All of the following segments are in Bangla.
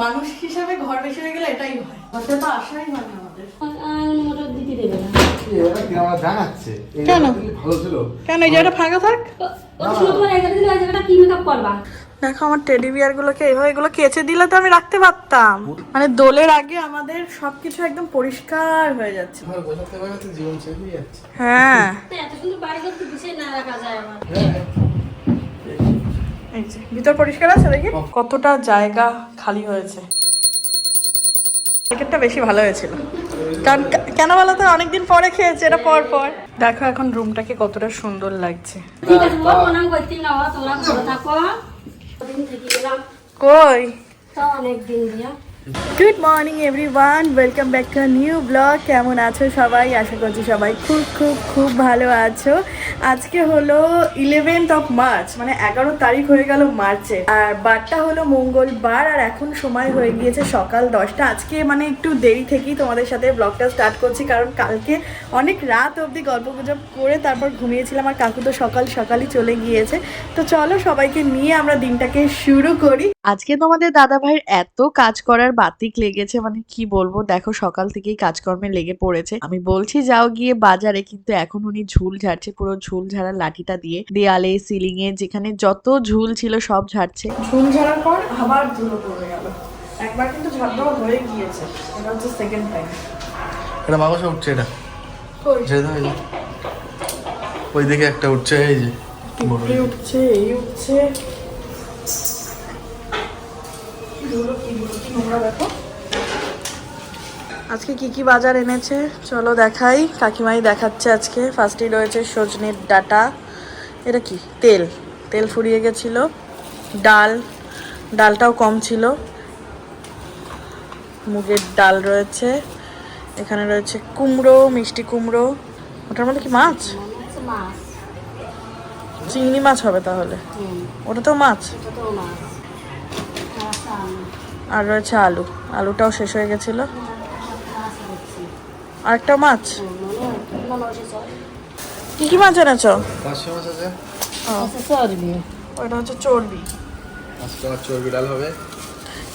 মানুষ হিসাবে ঘর বেশি হয়ে গেলে এটাই হয়। হতে তো আশাই হয় না আমাদের। মোটর দিতে দেবে না। এরা কি আমরা দেখো টেডি বিয়ার গুলোকে এইভাবে এগুলো কেচে দিলে তো আমি রাখতে পারতাম। মানে দোলের আগে আমাদের সবকিছু একদম পরিষ্কার হয়ে যাচ্ছে হ্যাঁ এত সুন্দর বাড়ি করতে দিছে না রাখা যায় আমার এই যে ভিতর পরিষ্কার আছে দেখি? কতটা জায়গা খালি হয়েছে। প্যাকেটটা বেশি ভালো হয়েছিল। কারণ কেন বলো তো অনেকদিন পরে খেয়েছে এটা পর পর। দেখো এখন রুমটাকে কতটা সুন্দর লাগছে। কই? তো অনেক দিয়া। Good morning everyone welcome back to new blog কেমন আছো সবাই? আশা করছি সবাই খুব খুব খুব ভালো আছো। আজকে হলো ইলেভেন্থ অফ মার্চ মানে এগারো তারিখ হয়ে গেল মার্চে আর বারটা হলো মঙ্গলবার, আর এখন সময় হয়ে গিয়েছে সকাল দশটা। আজকে মানে একটু দেরি থেকেই তোমাদের সাথে ব্লগটা স্টার্ট করছি, কারণ কালকে অনেক রাত অবধি গল্প গুজব করে তারপর ঘুমিয়েছিলাম, আর কাকু তো সকাল সকালই চলে গিয়েছে। তো চলো সবাইকে নিয়ে আমরা দিনটাকে শুরু করি। আজকে তোমাদের দাদা ভাইয়ের এত কাজ করার বাতিক লেগেছে মানে কি বলব? দেখো সকাল থেকেই কাজকর্মে লেগে পড়েছে। আমি বলছি যাও গিয়ে বাজারে। কিন্তু এখন উনি ঝুল ঝাড়ছে পুরো ঝুল ঝাড়ার লাঠিটা দিয়ে। দেয়ালে সিলিং এ যেখানে যত ঝুল ছিল সব ঝাড়ছে। ঝুল ঝাড়ার পর আবার ধুলো পড়ে গেল। একবার কিন্তু ঝাড় দেওয়া হয়ে গিয়েছে। এটা হচ্ছে সেকেন্ড টাইম এটা বাবাসা উঠছে এটা। ওই দিকে একটা উঠছে এই যে। বড়। এই উঠছে। এই উঠছে কি ধুলো কি নোংরা দেখো? আজকে কি কি বাজার এনেছে? চলো দেখাই। কাকিমাই দেখাচ্ছে আজকে। ফার্স্টেই রয়েছে সজনের ডাটা। এটা কি? তেল। তেল ফুরিয়ে গেছিল। ডাল। ডালটাও কম ছিল। মুগের ডাল রয়েছে। এখানে রয়েছে কুমড়ো মিষ্টি কুমড়ো। ওটার মধ্যে কি মাছ? চিংড়ি মাছ হবে তাহলে? ওটা তো মাছ এটা তো মাছ আচ্ছা আমি আর রয়েছে আলু। আলুটাও শেষ হয়ে গেছিল। আরেকটা মাছ? কি কি মাছ এনেছ? পাঁচশো মাছ আছে। আচ্ছা ওইটা হচ্ছে চর্বি। চর্বি ডাল হবে।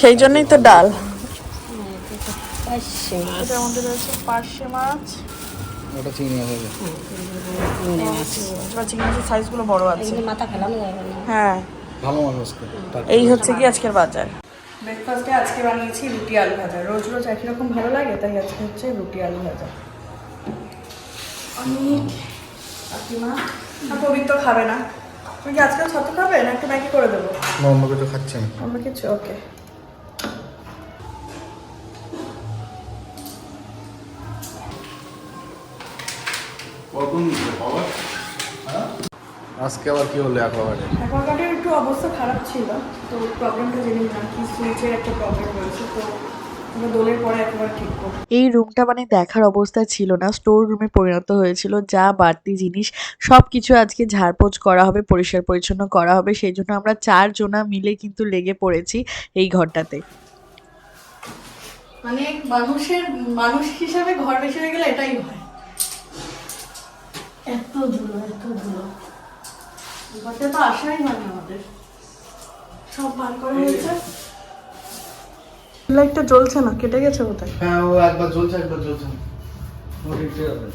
সেই জন্যই তো ডাল। রয়েছে পার্শে মাছ। ওটা চিংড়ি মাছ হবে। এবার চিংড়ি মাছের সাইজগুলো বড় আছে। মাথা ফেলানো হ্যাঁ। ভালো মাছ এই হচ্ছে কি আজকের বাজার? ব্রেকফাস্টে আজকে বানিয়েছি রুটি আলু ভাজা। রোজ রোজ একই রকম ভালো লাগে তাই আজকে হচ্ছে রুটি আলু ভাজা। অনেক কাকিমা পবিত্র খাবে না। তুমি কি আজকেও ছাতু খাবে না একটু ম্যাগি করে দেবো? অন্য কিছু খাচ্ছে অন্য কিছু ওকে। আজকে আবার কি হলো অ্যাকোয়াগার্ডে অ্যাকোয়াগার্ডের একটু অবস্থা খারাপ ছিল তো প্রবলেমটা জেনে নিলাম কি সুইচের একটা প্রবলেম রয়েছে তো আমরা দোলের পরে একেবারে ঠিক করব। এই রুমটা মানে দেখার অবস্থা ছিল না স্টোর রুমে পরিণত হয়েছিল যা বাড়তি জিনিস সব কিছু আজকে ঝাড়পোছ করা হবে পরিষ্কার পরিচ্ছন্ন করা হবে সেই জন্য আমরা চারজনা মিলে কিন্তু লেগে পড়েছি এই ঘরটাতে। মানে মানুষের মানুষ হিসাবে ঘর বেশি হয়ে গেলে এটাই হয়। এত ধুলো এত ধুলো। ঘরটা তো আশাই হয় না আমাদের। সব বার করা হয়েছে। লাইটটা জ্বলছে না? কেটে গেছে কোথায় হ্যাঁ ও একবার জ্বলছে একবার জ্বলছে। ও দেখতে যাবে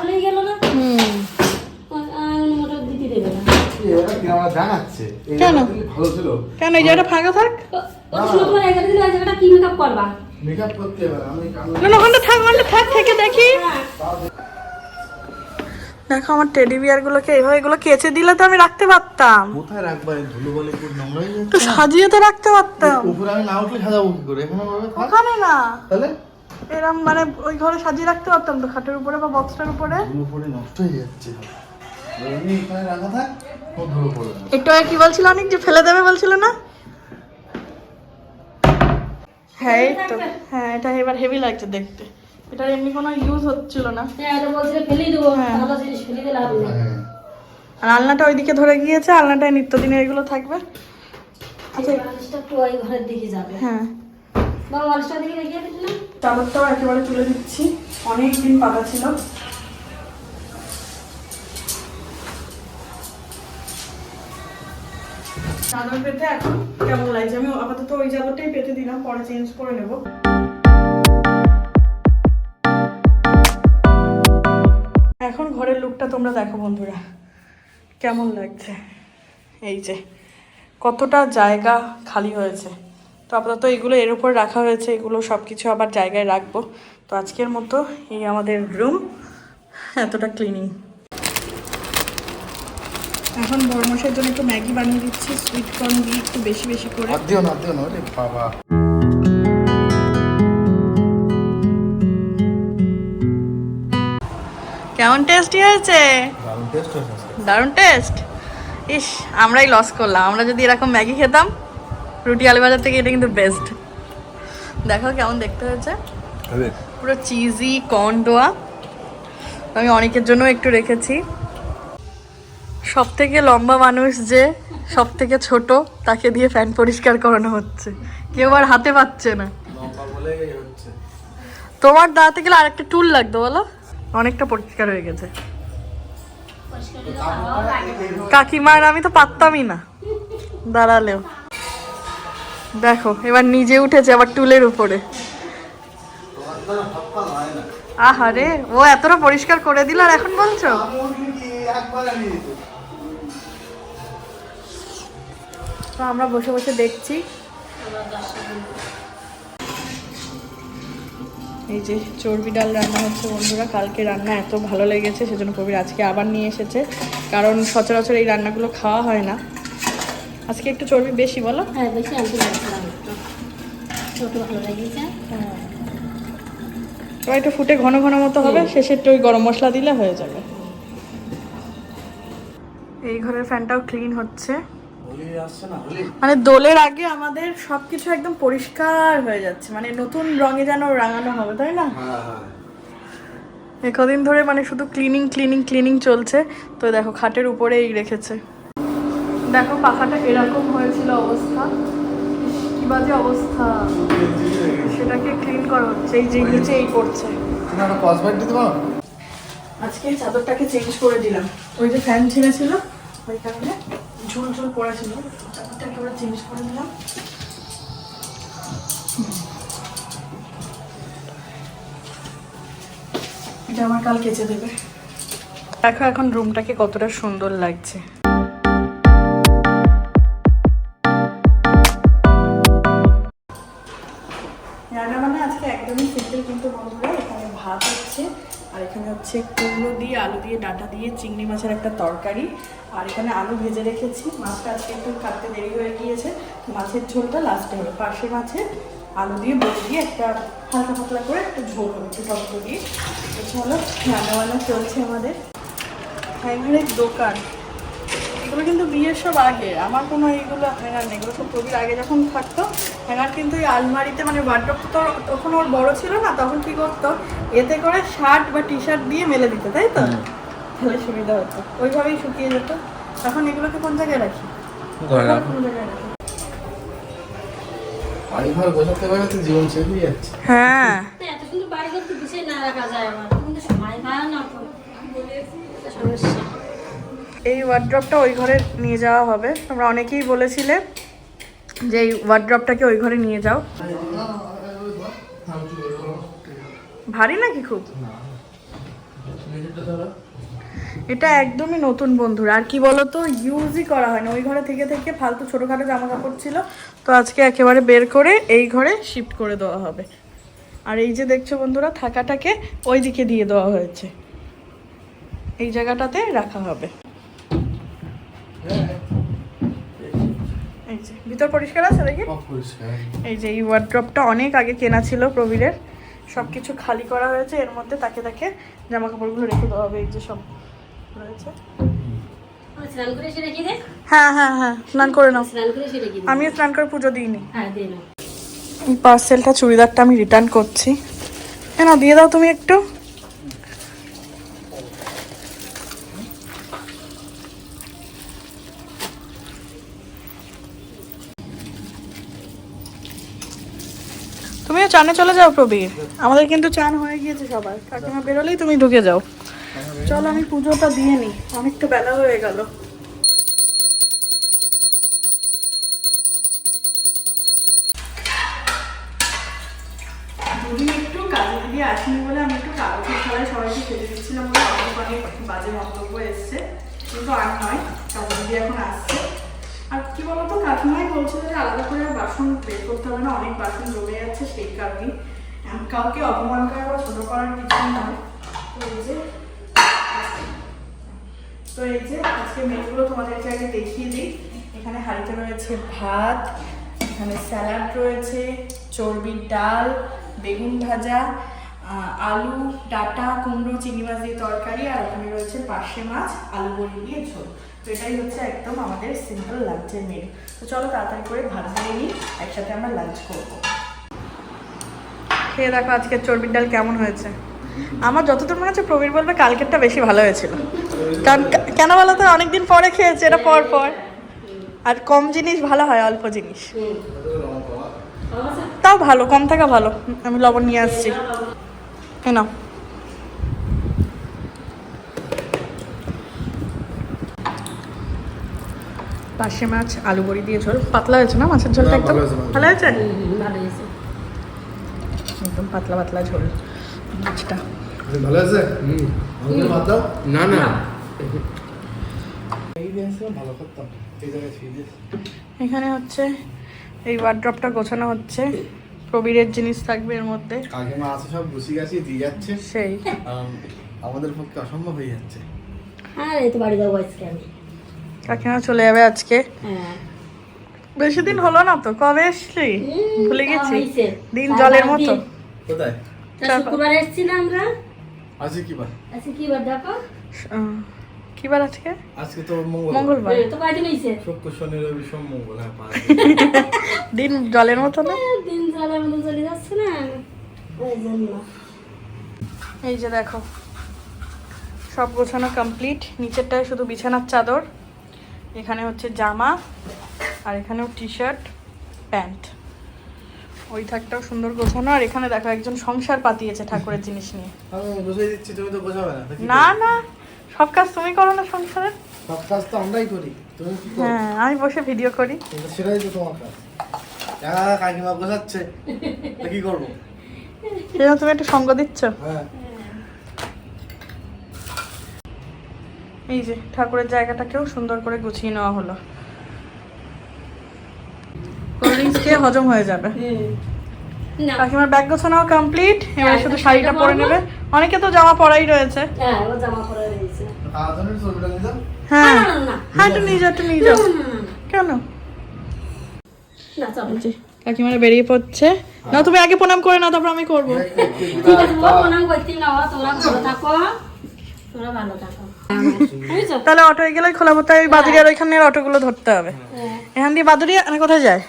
হলেই গেল না? মোটর দিতে দেবে না। এরা কি আমরা জানাচ্ছে? এই কেন? জায়গাটা দিলে ভালো ছিল। কেন এই জায়গাটা ফাঁকা থাক? ওর ছিল তোমার এগারো দিন আজ কি মেকআপ করবা? মেকআপ করতে হবে আমি কাল না না, ওখানটা থাক ওখানটা থাক থেকে দেখি। দেখো আমার টেডি বিয়ার গুলোকে এইভাবে এগুলো কেচে দিলে তো আমি রাখতে পারতাম। কোথায় রাখব এই ধুলো বলে পুরো নোংরা হয়ে যাচ্ছে সাজিয়ে তো রাখতে পারতাম। উপরে আমি না উঠলে সাজাবো কি করে এখানে ভাবে ওখানে না। তাহলে? এরম মানে ওই ঘরে সাজিয়ে রাখতে পারতাম তো খাটের উপরে বা বক্সটার উপরে। ধুলো পড়ে নষ্ট হয়ে যাচ্ছে। এমনি এখানে রাখা থাক। একটু কি বলছিল অনেক যে ফেলে দেবে বলছিল না? হ্যাঁ এই তো। হ্যাঁ এটা এবার হেভি লাগছে দেখতে। এটার এমনি কোনো ইউজ হচ্ছিল না। হ্যাঁ এটা বলছিল ফেলেই দেবো হ্যাঁ। হ্যাঁ। আর আলনাটা ওইদিকে ধরে গিয়েছে আলনাটায় নিত্যদিনের এগুলো থাকবে। আচ্ছা মানুষটা একটু ওই ঘরের দিকে যাবে। হ্যাঁ। বাবা দিকে দিচ্ছি চাদরটাও একেবারে তুলে দিচ্ছি অনেক দিন পাতা ছিল। চাদর পেতে এখন কেমন লাগছে? আমি আপাতত ওই চাদরটাই পেতে দিলাম পরে চেঞ্জ করে নেব। এখন ঘরের লুকটা তোমরা দেখো বন্ধুরা। কেমন লাগছে? এই যে, কতটা জায়গা খালি হয়েছে। তো আপাতত এগুলো এর উপর রাখা হয়েছে, এগুলো সব কিছু আবার জায়গায় রাখব। তো আজকের মতো এই আমাদের রুম এতটা ক্লিনিং এখন বড়মশের জন্য একটু ম্যাগি বানিয়ে দিচ্ছি সুইট কর্ন দিয়ে একটু বেশি বেশি করে। বাবা। দারুণ টেস্ট হয়েছে? দারুণ টেস্ট ইস আমরাই লস করলাম। আমরা যদি এরকম ম্যাগি খেতাম রুটি আলু বাজার থেকে এটা কিন্তু বেস্ট দেখো কেমন দেখতে হয়েছে। পুরো চিজি কর্ন দোয়া আমি অনেকের জন্য একটু রেখেছি। সব থেকে লম্বা মানুষ যে সব থেকে ছোট তাকে দিয়ে ফ্যান পরিষ্কার করানো হচ্ছে। কেউ আর হাতে পাচ্ছে না। তোমার দাঁড়াতে গেলে আরেকটা টুল লাগতো বলো। অনেকটা পরিষ্কার হয়ে গেছে। কাকিমার আমি তো পারতামই না। দাঁড়ালেও। দেখো, এবার নিজে উঠেছে আবার টুলের উপরে। আহারে, ও এতটা পরিষ্কার করে দিল আর এখন বলছো? তো আমরা বসে বসে দেখছি। এই যে চর্বি ডাল রান্না হচ্ছে বন্ধুরা কালকে রান্না এত ভালো লেগেছে সেজন্য কবির আজকে আবার নিয়ে এসেছে। কারণ সচরাচর এই রান্নাগুলো খাওয়া হয় না। আজকে একটু চর্বি বেশি বলো। হ্যাঁ বেশি একটু ভালো লেগেছে। তো একটু ফুটে ঘন ঘন মতো হবে শেষে একটু ওই গরম মশলা দিলে হয়ে যাবে। এই ঘরের ফ্যানটাও ক্লিন হচ্ছে। মানে দোলের আগে আমাদের সবকিছু একদম পরিষ্কার হয়ে যাচ্ছে। মানে নতুন রঙে যেন রাঙানো হবে তাই না? হ্যাঁ হ্যাঁ। কদিন ধরে মানে শুধু ক্লিনিং ক্লিনিং ক্লিনিং চলছে। তো দেখো খাটের উপরেই রেখেছে। দেখো পাখাটা এরকম হয়েছিল অবস্থা। কি বাজে অবস্থা। সেটাকে ক্লিন করা হচ্ছে এই যে নিচে এই করছে। আজকে চাদরটাকে চেঞ্জ করে দিলাম। ওই যে ফ্যান ছিঁড়েছিল ওই কারণে ঝুল ঝুল পড়েছিল চাদরটাকে ওরা চেঞ্জ করে দিলাম আমার কাল কেচে দেবে। দেখো এখন রুমটাকে কতটা সুন্দর লাগছে। আর এখানে হচ্ছে কুমড়ো দিয়ে, আলু দিয়ে, ডাটা দিয়ে, চিংড়ি মাছের একটা তরকারি। আর এখানে আলু ভেজে রেখেছি। মাছটা আজকে একটু কাটতে দেরি হয়ে গিয়েছে। মাছের ঝোলটা লাস্টে হবে। পার্শে মাছের আলু দিয়ে, বড়ি দিয়ে একটা হালকা পাতলা করে একটা ঝোল হবে, একটু দিয়ে। চলো, রান্না বান্না চলছে আমাদের। হ্যাঙ্গারের দোকান। এগুলো কিন্তু বিয়ের সব আগে। আমার কোনো এইগুলো হ্যাঙ্গার নেই এগুলো সব প্রবীর আগে যখন থাকতো হ্যাঙ্গার কিন্তু এই আলমারিতে মানে ওয়ার্ড্রপ তো তখন ওর বড় ছিল না তখন কি করতো? এতে করে শার্ট বা টি শার্ট দিয়ে মেলে দিত তাই তো? তাহলে সুবিধা হতো। ওইভাবেই শুকিয়ে যেত। এখন এগুলোকে কোন জায়গায় রাখি? কোন জায়গায় রাখি? জীবন শেষ হয়ে যাচ্ছে। হ্যাঁ। এত সুন্দর বাড়ি করতে বিষয় না রাখা যায় আমার। কিন্তু সময় পায় না সমস্যা এই ওয়ার্ড্রপটা ওই ঘরে নিয়ে যাওয়া হবে। তোমরা অনেকেই বলেছিলে যে ওয়ার্ড্রপটাকে ওই ঘরে নিয়ে যাও। ভারী নাকি খুব? এটা একদমই নতুন বন্ধুরা। আর কি বলতো ইউজই করা হয় না ওই ঘরে থেকে থেকে ফালতু ছোটোখাটো জামা কাপড় ছিল। তো আজকে একেবারে বের করে এই ঘরে শিফট করে দেওয়া হবে। আর এই যে দেখছ বন্ধুরা, থাকাটাকে ওই দিকে দিয়ে দেওয়া হয়েছে। এই জায়গাটাতে রাখা হবে। এই যে ভিতর পরিষ্কার আছে দেখি এই যে এই ওয়ার্ড্রপটা অনেক আগে কেনা ছিল প্রবীরের। সব কিছু খালি করা হয়েছে। এর মধ্যে তাকে তাকে জামা কাপড়গুলো রেখে দেওয়া হবে। এই যে সব রয়েছে। হ্যাঁ হ্যাঁ হ্যাঁ। স্নান করে নাও। আমিও স্নান করে পুজো দিইনি। হ্যাঁ পার্সেলটা চুড়িদারটা আমি রিটার্ন করছি। কেন দিয়ে দাও তুমি একটু। তুমিও চানে চলে যাও প্রবীর। আমাদের কিন্তু চান হয়ে গিয়েছে সবার। কাকিমা বেরোলেই তুমি ঢুকে যাও। চলো, আমি পুজোটা দিয়ে নিই। অনেকটা বেলা হয়ে গেল। একটু কাজে বলে আমি একটু সবাইকে দিচ্ছিলাম বাজে মন্তব্য এসছে। কিন্তু আর নয়, কাজে দিদি এখন আসছে। আর কি বলতো, কাকিমাই বলছিল যে আলাদা করে আর বাসন বের করতে হবে না, অনেক বাসন জমে যাচ্ছে সেই কারণেই। কাউকে অপমান করা বা ছোট করার কিছু নয়। তো এই যে, তো এই যে আজকে মেনুগুলো তোমাদেরকে আগে দেখিয়ে দিই। এখানে হাঁড়িতে রয়েছে ভাত, এখানে স্যালাড রয়েছে, চর্বির ডাল, বেগুন ভাজা আলু, ডাটা, কুমড়ো চিংড়ি মাছ দিয়ে তরকারি, আর ওখানে রয়েছে পার্শে মাছ, আলু বড়ি দিয়ে ঝোল। তো এটাই হচ্ছে একদম আমাদের সিম্পল লাঞ্চের মেনু তো চলো তাড়াতাড়ি করে ভাত দিয়ে নিই, একসাথে আমরা লাঞ্চ করব। খেয়ে দেখো আজকে চর্বির ডাল কেমন হয়েছে। আমার যতদূর মনে হচ্ছে প্রবীর বলবে কালকেরটা বেশি ভালো হয়েছিল। কারণ কেন বলো তো, অনেকদিন পরে খেয়েছে, এটা পর পর। আর কম জিনিস ভালো হয় অল্প জিনিস। তাও ভালো, কম থাকা ভালো। আমি লবণ নিয়ে আসছি। নাও। পাশে মাছ আলু বড়ি দিয়ে ঝোল। পাতলা হয়েছে না মাছের ঝোলটা হ্যাঁ, একদম? ভালো হয়েছে, ভালো ভালো হয়েছে? একদম পাতলা পাতলা ঝোল মাছটা। ভালো আছে না না। এখানে হচ্ছে এই ওয়ার্ড্রপটা গোছানো হচ্ছে। প্রবীরের জিনিস থাকবে এর মধ্যে। কাকিমা আছে সব গুছিয়ে গাছিয়ে দিয়ে যাচ্ছে। সেই। আমাদের পক্ষে অসম্ভব হয়ে যাচ্ছে। আর এই তো বাড়ি যাব আজকে আমি। কাকিমা চলে যাবে আজকে। হ্যাঁ। বেশি দিন হলো না তো কবে এসলি? ভুলে গেছি। দিন জলের মতো। কোথায়? শুক্রবার এসছি না আমরা? আজকে কি বার? আজকে কি বার দেখো? কি বার আজকে? আজকে তো মঙ্গল মঙ্গলবার। তো হয়েছে শুক্র শনি রবি সোম মঙ্গল হ্যাঁ দিন। জলের মতো না? দিন চলে আমাদের চলে যাচ্ছে না। ওই জন্য। এই যে দেখো সব গোছানো কমপ্লিট নিচেরটায় শুধু বিছানার চাদর। এখানে হচ্ছে জামা আর এখানেও টি শার্ট প্যান্ট। ওই থাকটাও সুন্দর গোছানো আর এখানে দেখো একজন সংসার পাতিয়েছে ঠাকুরের জিনিস নিয়ে। আমি দিচ্ছি তুমি তো বোঝাবে না না না সব কাজ তুমি করো না সংসারের? সব কাজ তো আমরাই করি তুমি কি করো? হ্যাঁ আমি বসে ভিডিও করি। সেটাই তো তোমার কাজ। কাকিমা কি করব? সেজন্য তুমি একটু সঙ্গ দিচ্ছ? হ্যাঁ। এই যে ঠাকুরের জায়গাটাকেও সুন্দর করে গুছিয়ে নেওয়া হলো। কোল্ড খেয়ে হজম হয়ে যাবে। কাকিমার ব্যাগ গোছানো কমপ্লিট এবার হ্যাঁ, শুধু শাড়িটা পরে নেবে। অনেকে তো জামা পরাই রয়েছে। হ্যাঁ হ্যাঁ। না, না, না, না। হ্যাঁ একটু নিয়ে যাও একটু নিয়ে যাও। কেন? কাকিমারা বেরিয়ে পড়ছে। না তুমি আগে প্রণাম করে নাও তারপর আমি করব। ঠিক আছে প্রণাম করতে না তোমরা ভালো থাকো। তোমরা ভালো থাকো। তাহলে অটোয় গেলে খোলা মতো ওই বাদুরিয়ার ওইখানে অটোগুলো ধরতে হবে। হ্যাঁ। এখান দিয়ে বাদুরিয়া মানে কোথায় যায়?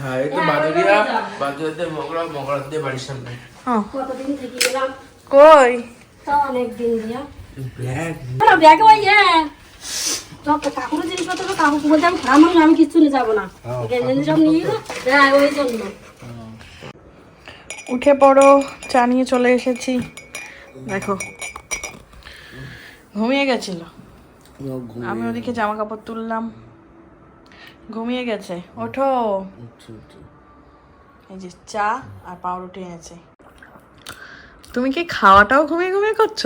হ্যাঁ এই তো বাদুরিয়া বাদুরিয়াতে মগরা মগরাতে বাড়ির সামনে। ও। কতদিন থেকে গেলাম? কই? তো অনেক দিন দিয়া। ব্যাগ ব্যাগ ওই হ্যাঁ কাকুর জিনিসপত্র কাকু বলতে আমি খারাপ মানুষ আমি কিচ্ছু নিয়ে যাব না। গেঞ্জি সব নিয়ে হ্যাঁ ওই জন্য। উঠে পড়ো চা নিয়ে চলে এসেছি। দেখো ঘুমিয়ে গেছিল। আমি ওদিকে জামা কাপড় তুললাম। ঘুমিয়ে গেছে। ওঠো। এই যে চা আর পাউরুটি এনেছে। তুমি কি খাওয়াটাও ঘুমিয়ে ঘুমিয়ে করছ?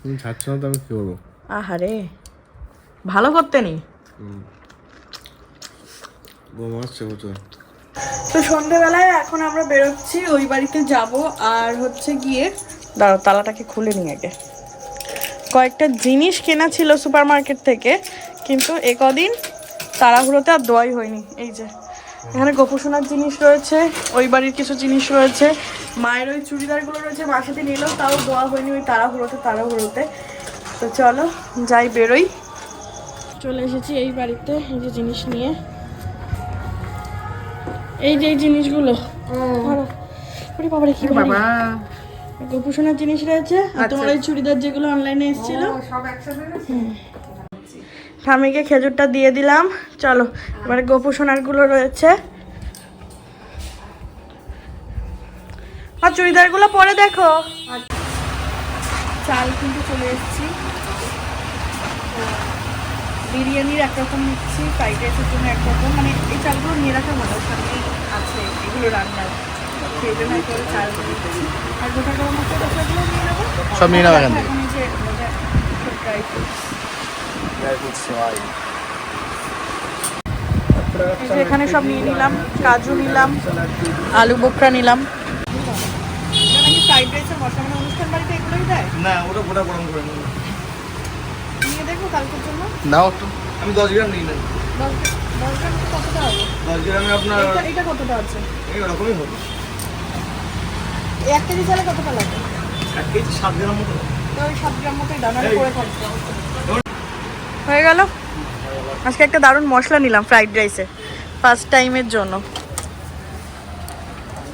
তুমি ছাড়ছো না তো আমি কি করব? আহারে ভালো করতে নি তো সন্ধেবেলায় এখন আমরা বেরোচ্ছি ওই বাড়িতে যাব। আর হচ্ছে গিয়ে দাঁড়াও তালাটাকে খুলে নিই আগে। কয়েকটা জিনিস কেনা ছিল সুপার মার্কেট থেকে কিন্তু এ কদিন তাড়াহুড়োতে আর দোয়াই হয়নি। এই যে এখানে গোপুসোনার জিনিস রয়েছে ওই বাড়ির কিছু জিনিস রয়েছে মায়ের ওই চুড়িদারগুলো রয়েছে সাথে নিলেও তাও দোয়া হয়নি ওই তাড়াহুড়োতে তাড়াহুড়োতে। তো চলো যাই বেরোই। চলে এসেছি এই বাড়িতে এই যে জিনিস নিয়ে। এই যে এই জিনিসগুলো। কি বাবা। গোপুসোনার জিনিস রয়েছে আর তোমার ওই চুড়িদার যেগুলো অনলাইনে এসেছিল? স্বামীকে খেজুরটা দিয়ে দিলাম। চলো এবারে গোপুসোনারগুলো রয়েছে। আর চুড়িদারগুলো পরে দেখো। চাল কিন্তু চলে এসেছি। বিরিয়ানির একরকম নিচ্ছি ফ্রাইড রাইসের জন্য একরকম মানে এই চালগুলো নিয়ে রাখা ভালো সামনে আছে এগুলো রান্নার। সেই জন্য করে চাল নিচ্ছি আর গোটা গরম মশলা টসলাগুলো নিয়ে নেব। সব নিয়ে নাও এখান থেকে। এখন ড্রাই ফ্রুটস ড্রাই সব নিয়ে নিলাম কাজু নিলাম আলু বোখরা নিলাম। ফ্রাইড রাইসের মশলা মানে অনুষ্ঠান বাড়িতে এগুলোই দেয়? না ওটা গোটা গরম করে নিই নিয়ে দেখব কালকের জন্য। নাও একটু। আমি দশ গ্রাম নিই না দশ দশ গ্রাম কতটা হবে? দশ গ্রামে আপনার এটা কতটা আছে? এই ওরকমই হবে। এক কেজি চালে কতটা লাগে এক কেজি সাত গ্রাম মতো। তো ওই সাত গ্রাম মতোই দাম করে থাকব হয়ে গেল? আজকে একটা দারুণ মশলা নিলাম ফ্রাইড রাইসে। ফার্স্ট টাইমের জন্য।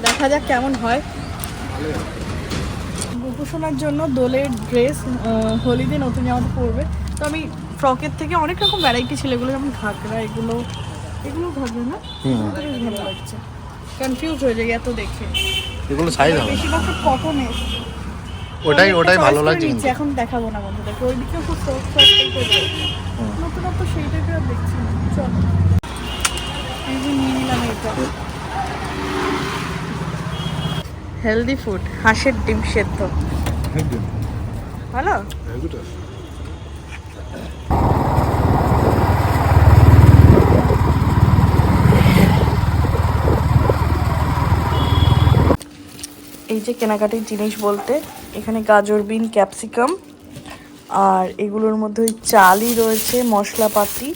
দেখা যাক কেমন হয়। গোপুসোনার জন্য দোলের ড্রেস হোলিতে নতুন জামাতে পরবে। তো আমি ফ্রকের থেকে অনেক রকম ভ্যারাইটি ছিল। এগুলো যেমন ঘাগরা এগুলো এগুলো ঘাগরা না? ভালো লাগছে। কনফিউজ হয়ে যায় এত দেখে। এগুলো সাইজ হবে বেশিরভাগ ওটাই ওটাই ভালো লাগছে এখন দেখাবো না বন্ধুদেরকে খুব সফট সফট টাইপের নতুনত্ব সেই টাইপের আর দেখছি না। চল। এই যে নিয়ে নিলাম এটা হেলদি ফুড হাঁসের ডিম সেদ্ধ। ভালো? এই যে কেনাকাটির জিনিস বলতে, এখানে গাজর, বিন, ক্যাপসিকাম, আর এগুলোর মধ্যে ওই চালই রয়েছে মশলাপাতি।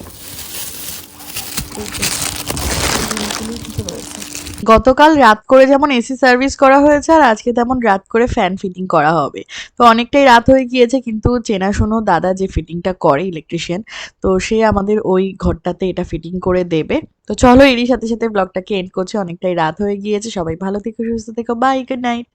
গতকাল রাত করে যেমন এসি সার্ভিস করা হয়েছে আর আজকে তেমন রাত করে ফ্যান ফিটিং করা হবে। তো অনেকটাই রাত হয়ে গিয়েছে কিন্তু চেনাশোনো দাদা যে ফিটিংটা করে ইলেকট্রিশিয়ান, তো সে আমাদের ওই ঘরটাতে এটা ফিটিং করে দেবে। তো চলো এরই সাথে সাথে ব্লগটাকে এন্ড করছে। অনেকটাই রাত হয়ে গিয়েছে। সবাই ভালো থেকো, সুস্থ থেকো। Bye good night